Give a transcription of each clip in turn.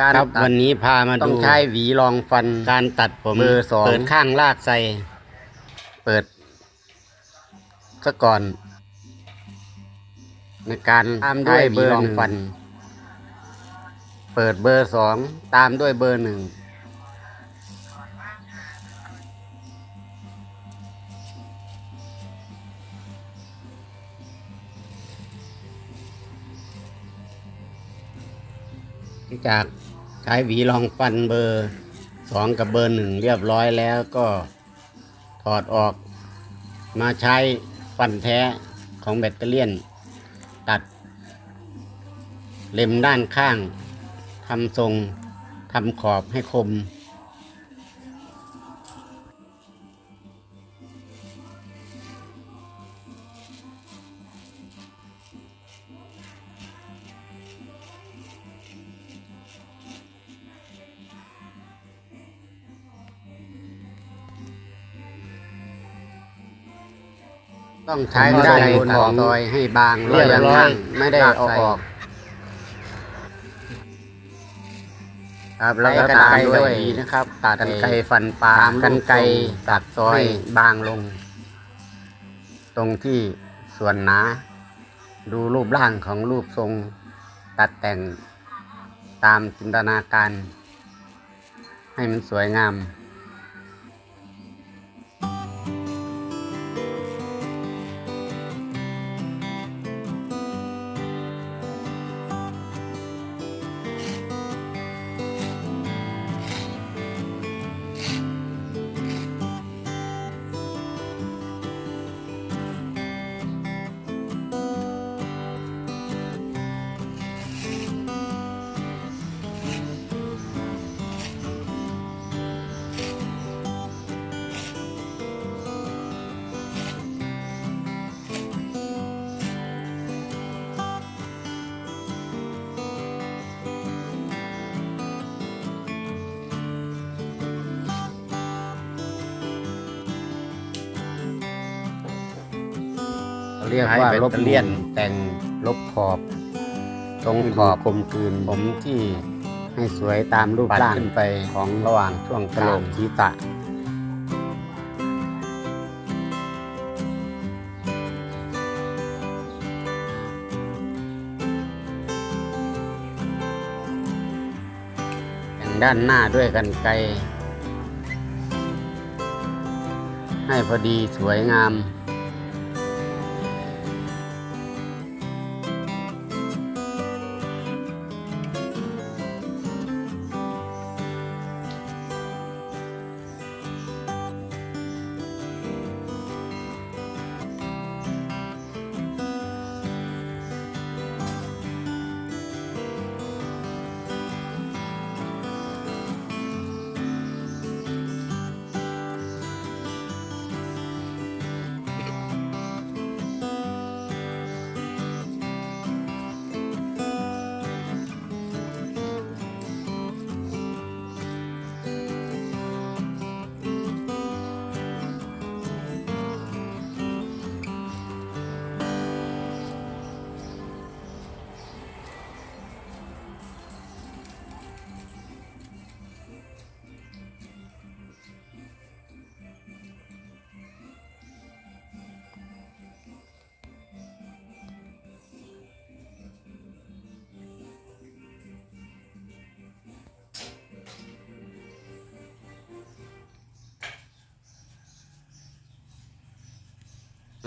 การครับตัดวันนี้พามาต้ดูองใช้หวีรองฟัน การตัดผมเบอร์สอง เปิดข้างลากใส่เปิดซะก่อน ในการตามด้วยใช้หเบวีอร์รองหนึ่งฟัน เปิดเบอร์สองตามด้วยเบอร์หนึ่ง หลังจากใช้หวีรองฟันเบอร์สองกับเบอร์หนึ่งเรียบร้อยแล้วก็ถอดออกมาใช้ฟันแท้ของแบตเตอรี่ตัด เล็มด้านข้างทำทรงทำขอบให้คม ต้องใช้ผมด้านใส่บนของซอยให้บางเรียบร้อยข้างไม่ได้เอาออก ครับแล้วก็ใช้ตามกรรไกรด้วยด้วยนะครับตัดกรรกันไกไกรรฟันปลาตามกันไกรรูปทรงตัดซอยให้บางลง ตรงที่ส่วนหนา ดูรูปร่างของรูปทรง ตัดแต่งตามจินตนาการ ให้มันสวยงาม เรียกว่าใช้ลแบตบเตอรี่เลี่ยนแต่งลบขอบตรงขอบกลมกลืนผมที่ให้สวยตามรูปปัดร่างขึ้นไปของระหว่างช่วงกระโหลกกลางศีรษะแต่งด้านหน้าด้วยกันไกรให้พอดีสวยงาม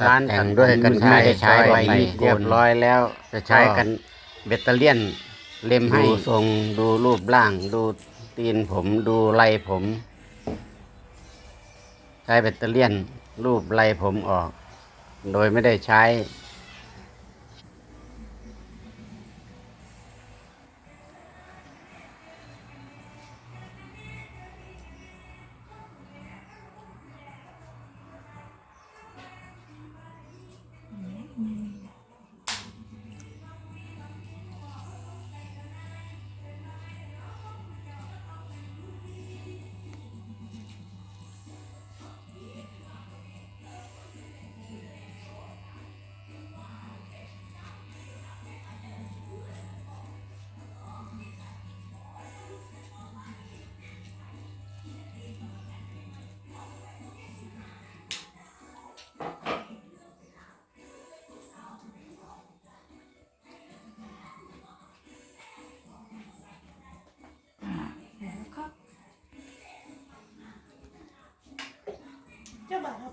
ร้านแต่งด้วยกันไม่ไม่ได้ได้ใช้ใช้ใบใบมีดเรียบร้อยแล้ว จะใช้กันเบตเตอเลียนเล็มให้ดูทรงดูรูปร่าง ดูตีนผมดูไรผม ใช้แบตเตอเลียนรูปไรผมออก โดยไม่ได้ใช้ 要把它